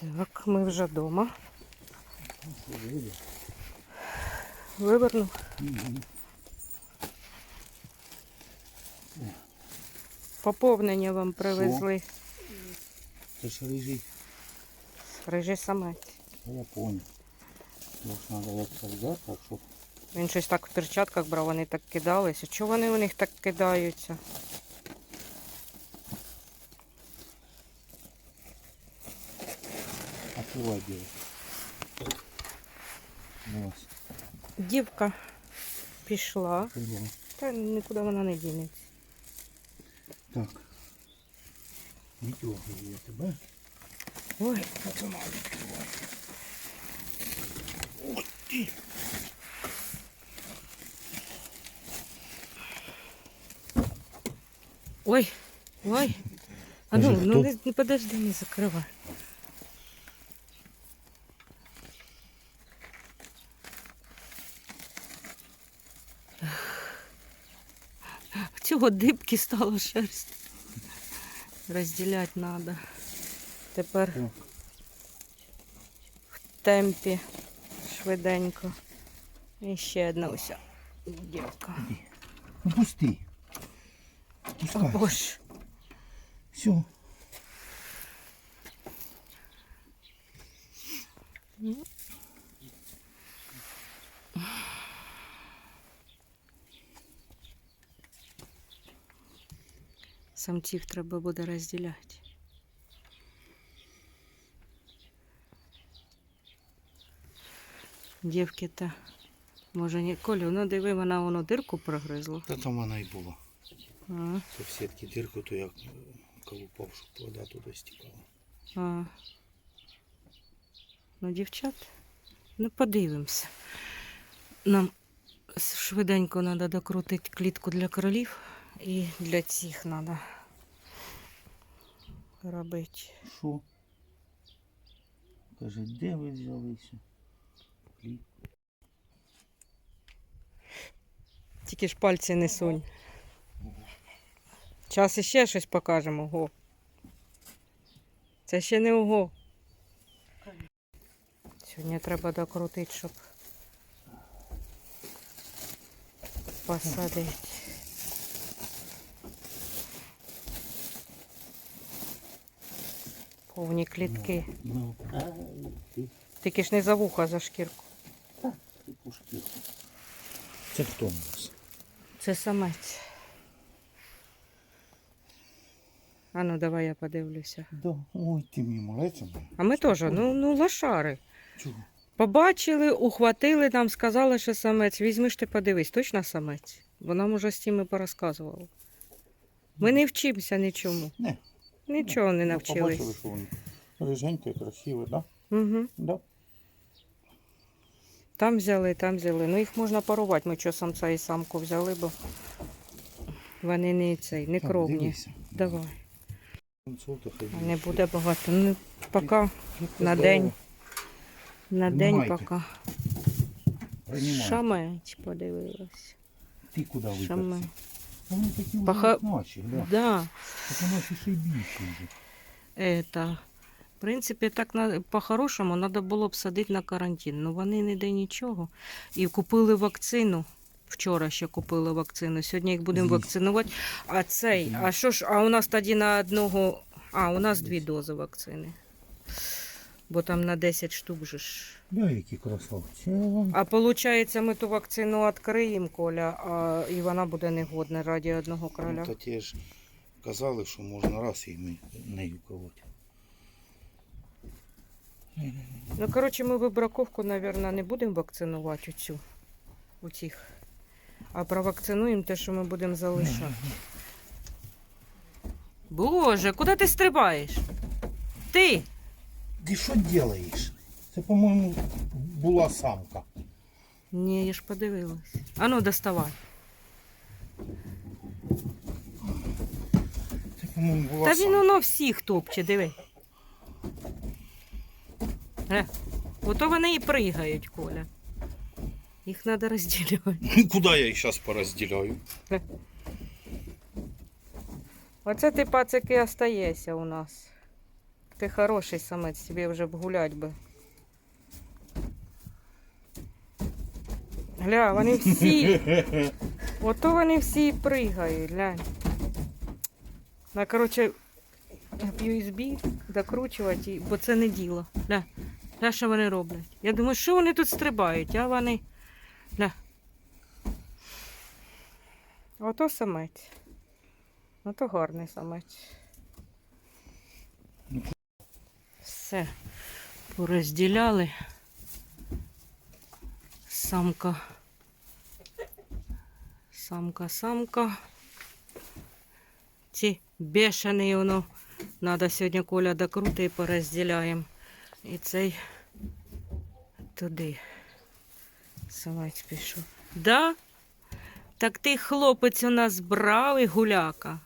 Так, ми вже вдома. Вивернув. Поповнення вам привезли. Це ж рижий. Рижий самець. Я понял. Тож треба як взяти, так щоб Він щось так в перчатках брав, вони так кидалися. Чого вони у них так кидаються? Открывать делать. Ось, Дівка пішла. крило. Та нікуди вона не дінеться. Так. Не дергаю я тебе. Ой, Пацана відкривай. ой, ой. А ну, Кажи, ну хто? не, не подожди, не закривай. В цього дибки стало шерсть. Розділяти треба. Тепер в темпі швиденько. І ще одна уся дівка. Ну пусти. О боже. Все. Самців треба буде розділяти. Дівки та може ні. Колю, ну диви, вона воно дирку прогризла. Та там вона і була. А, Це в сітки дірку, то як е, колупав, щоб вода туди стікала. а. Ну, дівчат, ну подивимося. Нам швиденько треба докрутити клітку для кролів і для цих треба робити. Що? Каже, де ви взялися? Кліп. Тільки ж пальці не сунь. Час іще щось покажемо. Ого. Це ще не ого. Сьогодні треба докрутити, щоб посадити. Повні клітки. Ну, ти, Тільки ж не за вуха, а за шкірку. Це хто у нас? Це самець. А ну давай я подивлюся. Да. Ой, ти мимо летимо. А ми теж, ну, ну лошари. Чого? Побачили, ухватили, нам сказали, що самець. Візьми ж ти подивись, точно самець. Бо нам уже з тими порозказували. Ми не вчимося нічому. Не. Нічого не Ну, навчились. Побачили, що він риженький, красивий, да? Угу. Да. Там взяли, там взяли. Ну їх можна парувати. Ми що самця і самку взяли, бо вони не цей, не кровні. Давай. Не буде багато. Ну, поки на Здорово. день. На день поки. Шамець подивилась. Ти куди виперся? Вони такі Паха- вже наші, да. Да. Так наші ще й більші вже. Это, в принципі, так на, по-хорошому треба було б садити на карантин. Ну вони ніде нічого. І купили вакцину. Вчора ще купили вакцину. Сьогодні їх будемо Звісно. вакцинувати. А цей, а що ж, а у нас тоді на одного. А, у нас дві дози вакцини. Бо там на 10 штук же ж. Да, які красавці. А виходить, ми ту вакцину відкриємо, Коля, а, і вона буде негодна раді одного короля. Ну, Та ті ж казали, що можна раз і ми нею колоть. Ну, коротше, ми вибраковку, мабуть, не будемо вакцинувати оцю, оцих. А провакцинуємо те, що ми будемо залишати. Боже, куди ти стрибаєш? Ти! Ти що робиш? Це, по-моєму, була самка. Ні, я ж подивилась. Ану, доставай. Це, по-моєму, була Та він самка. воно всіх топче, диви. Е, ото вони і пригають, Коля. Їх треба розділяти. Куди я їх зараз порозділяю? Оце ти пацики остаєшся у нас. Ти хороший самець, тобі вже б гулять би. Гля, вони всі. Ото вони всі пригають, глянь. На, коротше, в USB докручувати, бо це не діло. Гля. Гля, що вони роблять. Я думаю, що вони тут стрибають, а вони. Гля. Ото самець. Ото гарний самець. Все. Порозділяли. Самка. Самка, самка. Ці бешений воно. Надо сьогодні Коля докрути і порозділяємо. І цей туди. Самець пішов. Да? Так ти хлопець у нас брав і гуляка.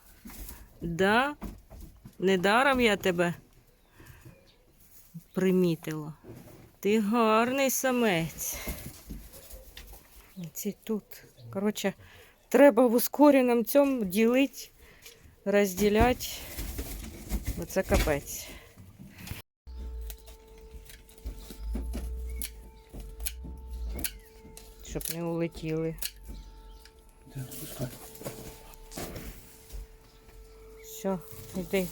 Да? Недаром я тебе примітила. Ти гарний самець. Ці тут. Коротше, треба в ускореному цьому ділити, розділяти. Оце капець. Щоб не улетіли. Все, йди.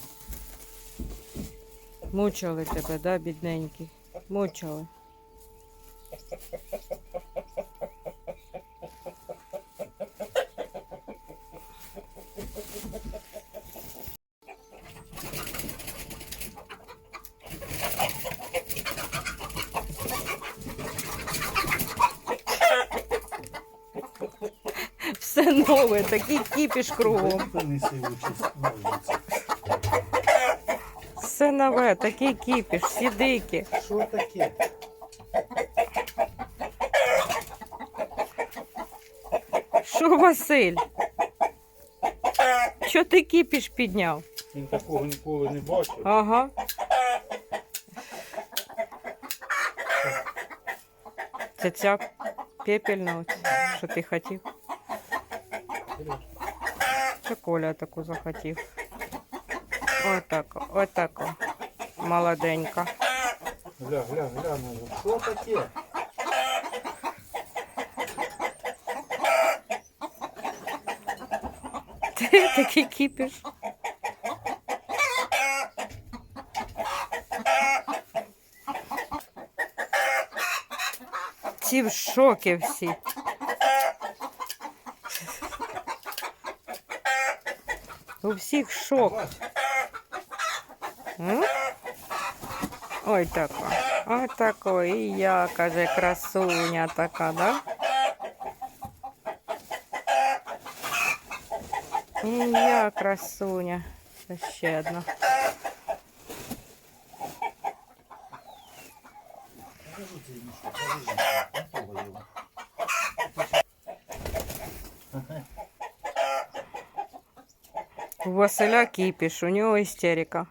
Мучили тебе, да, бідненький? Мучили. Все нове, такий кіпіш кругом. Принеси участь на вулиці. Все нове, такий кіпіш, всі дикі. Що таке? Що, Василь? Що ти кіпіш підняв? Він такого ніколи не бачив. Ага. Це ця пепельна, що ти хотів. Це Коля таку захотів. Отако, отако. Молоденька. Гля, гля, гля, ну, що таке? Ти такий кіпіш. Ці в шокі всі. У всіх шок. М? Ой, тако. Ой, тако. І я, каже, красуня така, да? І я красуня. Це ще одна. Покажите ему, что покажите. Готово его. У Василя кіпіш, у нього істерика.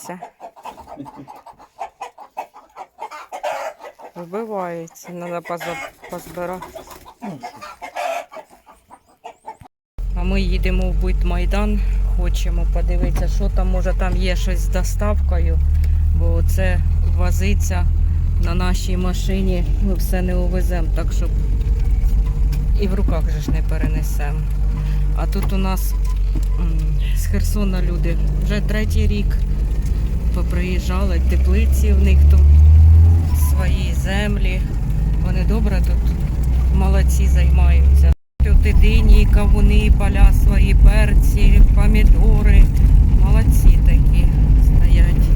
Вбиваються. Вбиваються, треба позбирати. А ми їдемо в Буйтмайдан, хочемо подивитися, що там, може там є щось з доставкою, бо це возиться на нашій машині, ми все не увеземо, так що і в руках же ж не перенесемо. А тут у нас з Херсона люди вже третій рік поприїжджали, теплиці в них тут, свої землі. Вони добре тут молодці займаються. Тут дині, кавуни, поля свої, перці, помідори. Молодці такі стоять.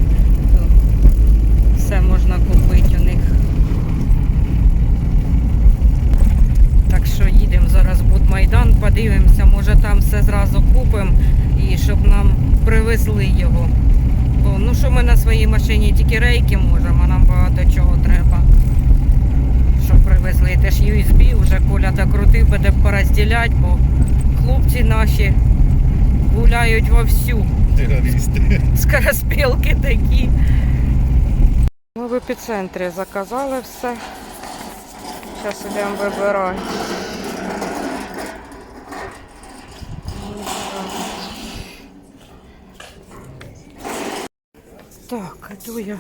Все можна купити у них. Так що їдемо зараз в Будмайдан, подивимося, може там все зразу купимо і щоб нам привезли його. Ну що ми на своїй машині тільки рейки можемо, а нам багато чого треба що привезли. Теж USB вже Коля докрутив, буде порозділяти, бо хлопці наші гуляють вовсю. Терористи. Скороспілки такі. Ми в епіцентрі заказали все. Зараз йдемо вибирати. Я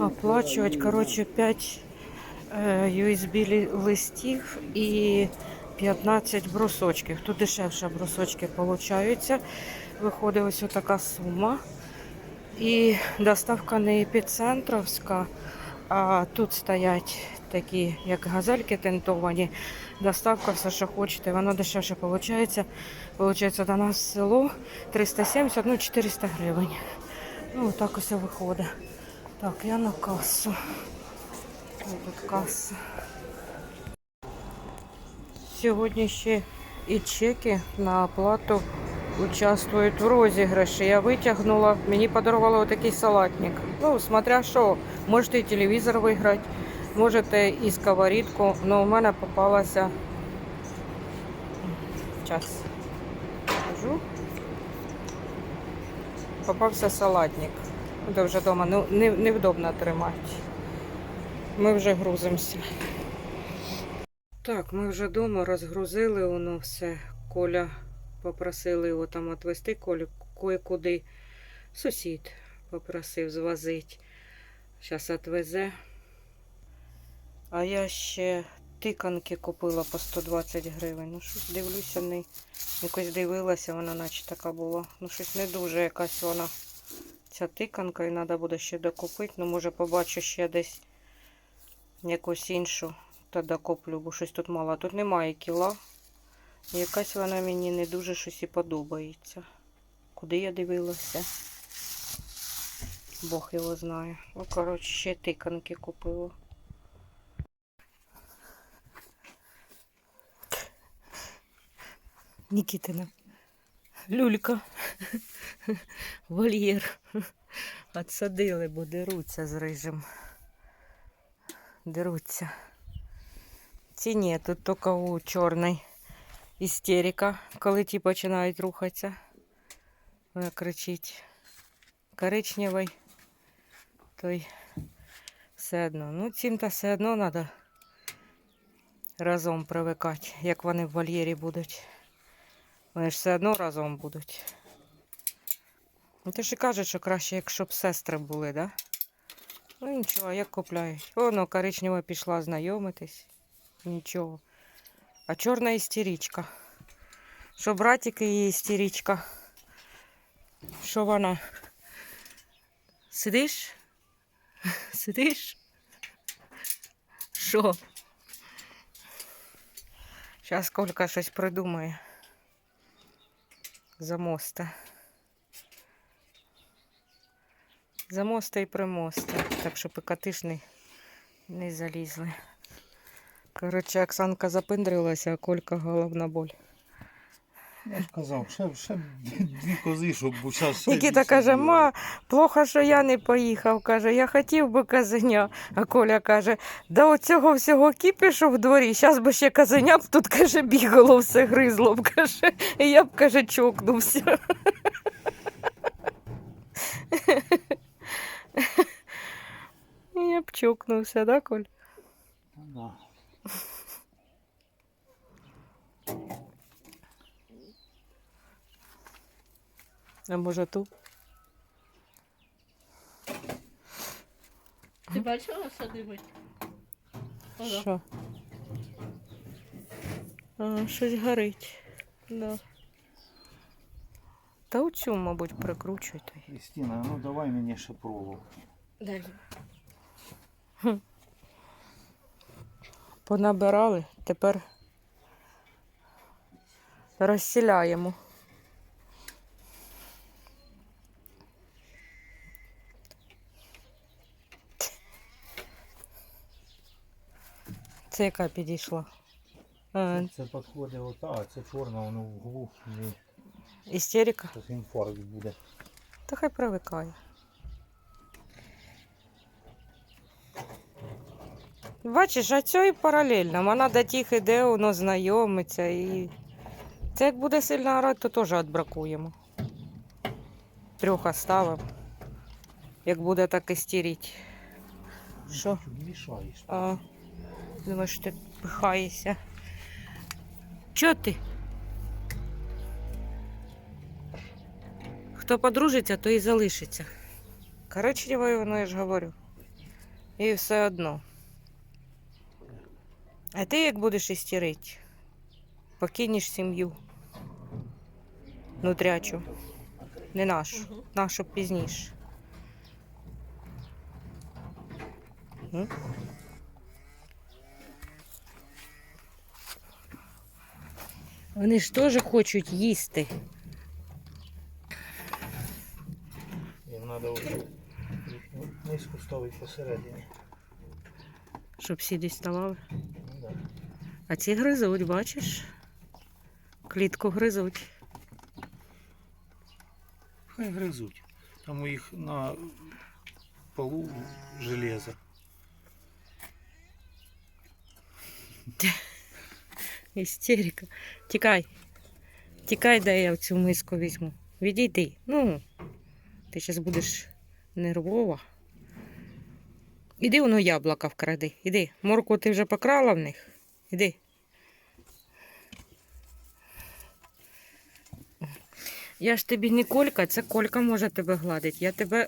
оплачувати. Коротше, 5 е, USB листів і 15 брусочків. Тут дешевше брусочки получаються. Виходить ось така сума. І доставка не епіцентровська, а тут стоять такі, як газельки тентовані. Доставка все, що хочете, воно дешевше виходить. Получається до нас село 370, ну 400 гривень. Ну, так ось виходить. Так, я на касу. Ось Тут каса. Сьогодні ще і чеки на оплату участвують в розіграші. Я витягнула, мені подарували отакий салатник. Ну, смотря що, можете і телевізор виграти, можете і сковорідку, але у мене попалася. Час. Кажу. Попався салатник. Де вже вдома ну, не, невдобно тримати. Ми вже грузимося. Так, ми вже вдома розгрузили воно все. Коля попросили його там відвезти, Колю кое-куди. Сусід попросив звозити. Зараз відвезе. А я ще тиканки купила по 120 гривень. Ну, щось дивлюся, не якось дивилася, вона наче така була. Ну, щось не дуже якась вона. Ця тиканка, і треба буде ще докупити. Ну, може, побачу ще десь якусь іншу. Та докуплю, бо щось тут мало. Тут немає кіла. Якась вона мені не дуже щось і подобається. Куди я дивилася? Бог його знає. Ну, коротше, ще тиканки купила. Нікітина. Люлька. Вольєр. Отсадили, бо деруться з рижем. Деруться. Ці ні, тут тільки у чорний істерика, коли ті починають рухатися. Вона кричить. Коричневий, той все одно. Ну, цим то все одно треба разом привикати, як вони в вольєрі будуть. Вони ж все одно разом будуть. Ну, ти ж і кажуть, що краще, якщо б сестри були, да? Ну нічого, як купляють. Воно коричнева пішла знайомитись. Нічого. А чорна істеричка. Що братик її істеричка. Що вона? Сидиш? Сидиш? Що? Зараз Колька щось придумає. Замоста. Замоста і примоста. Так що покатиш не, не залізли. Коротше, Оксанка запиндрилася, а Колька головна боль. Я ж казав, ще, ще дві кози, щоб зараз ще Нікіта більше каже, було. ма, плохо, що я не поїхав. Каже, я хотів би казеня. А Коля каже, да оцього всього кіпішу в дворі, зараз би ще казеня б тут, каже, бігало, все гризло б, каже, і я б, каже, чокнувся. Я б чокнувся, да, Коль? Да. А може ту? Ти бачила, що дивить? Що? А, щось горить. Да. Та оцю, мабуть, прикручуйте. Кристина, ну давай мені ще проволоку. Далі. Понабирали, тепер розсіляємо. Це яка підійшла? А, Це підходить ота, а це чорна, воно в углу. Істерика? Зараз інфаркт буде. Та хай привикає. Бачиш, а цього і паралельно. Вона до тих іде, воно знайомиться і. Це як буде сильно орати, то теж відбракуємо. Трьох оставимо. Як буде так істеріть. Що? Не мешаешь. А, думаєш, ти пихаєшся. Чо ти? Хто подружиться, то і залишиться. Коричневою воно, я ж говорю. І все одно. А ти як будеш істерити? Покинеш сім'ю. Нутрячу. Не нашу. Нашу пізніше. Вони ж теж хочуть їсти. Їм треба вже миску ставити посередині. Щоб всі діставали. Ну, да. А ці гризуть, бачиш? Клітку гризуть. Хай гризуть. Там у їх на полу железо. Істерика. Тікай. Тікай, дай я цю миску візьму. Відійди. Ну, ти зараз будеш нервова. Іди воно яблука вкради. Іди. Морку ти вже покрала в них. Іди. Я ж тобі не колька, це колька може тебе гладить. Я тебе.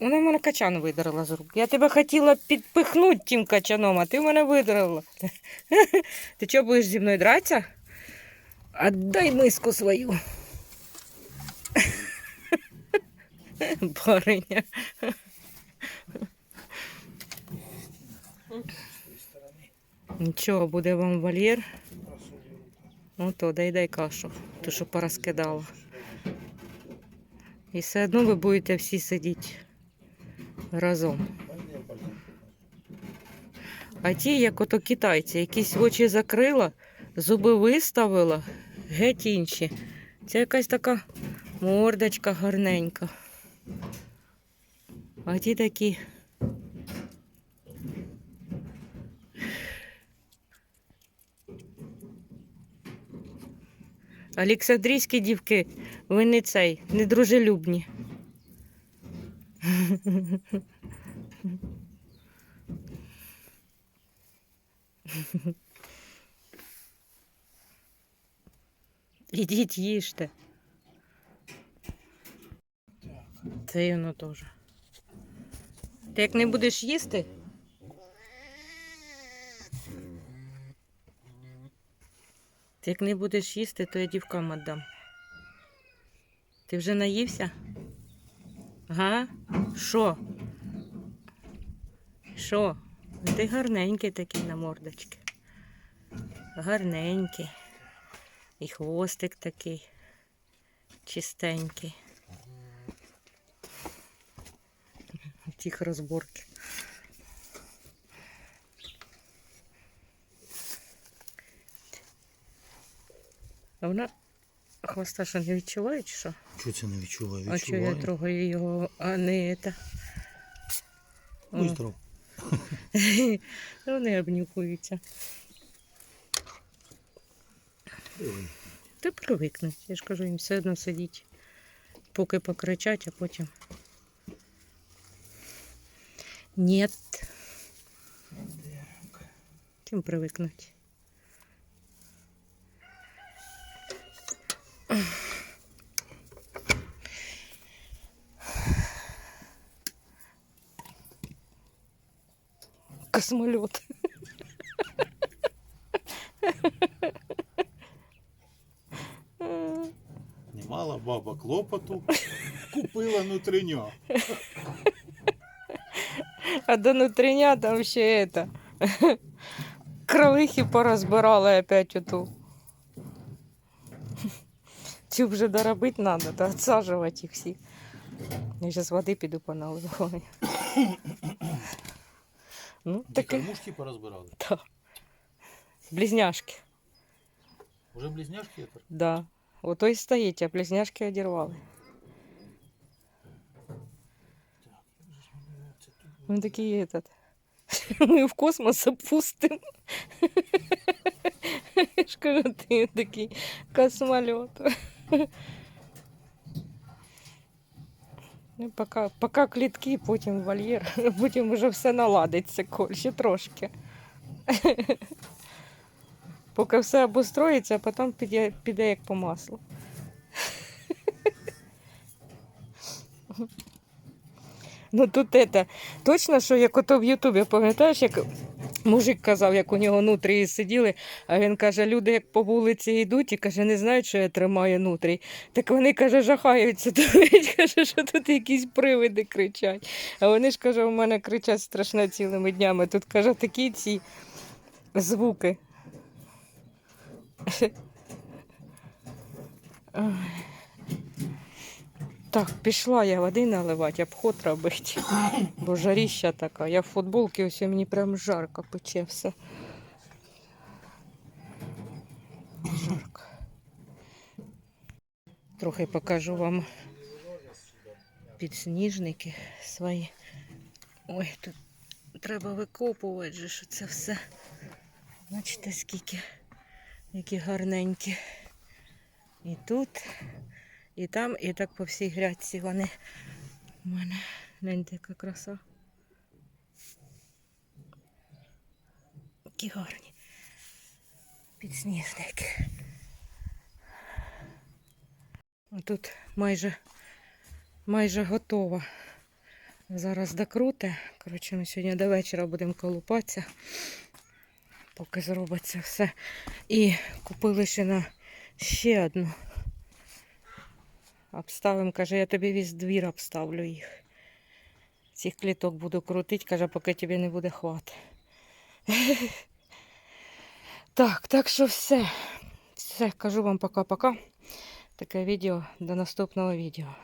Вона в мене качан видерла з рук. Я тебе хотіла підпихнути тим качаном, а ти мене видерла. Ти чого будеш зі мною дратися? Отдай миску свою. Бариня. Нічого, буде вам вольєр. Ну то дай дай кашу, ту, що порозкидала. І все одно ви будете всі сидіти разом. А ті, як ото китайці, якісь очі закрила, зуби виставила, геть інші. Це якась така мордочка гарненька. А ті такі. Олександрійські дівки, ви не цей, не дружелюбні. Ідіть їжте. Це і воно теж. Ти як не будеш їсти? Ти як не будеш їсти, то я дівкам віддам. Ти вже наївся? Га? Що? Що? Ти гарненький такий на мордочки. Гарненький. І хвостик такий чистенький. Тих розборки. А вона хвоста що не відчуває, чи що? Чого це не відчуваю? А що я трогаю його, а не це. О. здоров. Вони обнюхуються. Ой. Ти привикнуть. Я ж кажу, їм все одно сидіть, поки покричать, а потім. Ні. Чим привикнуть? Космолет. Немало баба клопоту. Купила нутриня. А до нутриня там ще это. Кролихи порозбирали опять оту. Цю вже доробити треба, та відсаджувати їх всіх. Я зараз води піду поналиваю. Ну, Ті таке. кормушки порозбирали. Да. Близняшки. Уже близняшки это? Да. Ото й стоїть, а близняшки одірвали. Ми такі этот. Ми в космос опустимо. Я ж кажу, ти такий космольот. Ну, поки, поки клітки, потім вольєр, потім вже все наладиться, ще трошки. Поки все обустроїться, а потім піде, піде як по маслу. Ну тут это, точно, що як ото в Ютубі, пам'ятаєш, як мужик казав, як у нього нутрії сиділи, а він каже, люди як по вулиці йдуть і каже, не знають, що я тримаю нутрій. Так вони каже, жахаються, думають, каже, що тут якісь привиди кричать. А вони ж каже, у мене кричать страшно цілими днями. Тут каже, такі ці звуки. Ой. Так, пішла я води наливати, обход робити. Бо жаріща така. Я в футболці, ось мені прям жарко пече все. Жарко. Трохи покажу вам підсніжники свої. Ой, тут треба викопувати же, що це все. Бачите, скільки, які гарненькі. І тут, і там, і так по всій грядці вони у мене. Гляньте, яка краса. Які гарні. Підсніжники. Тут майже, майже готова. Зараз докруте. Коротше, ми сьогодні до вечора будемо колупатися, поки зробиться все. І купили ще на ще одну. Обставимо, каже, я тобі весь двір обставлю їх. Цих кліток буду крутити, каже, поки тобі не буде хвати. Так, так що все. Все, кажу вам пока-пока. Таке відео до наступного відео.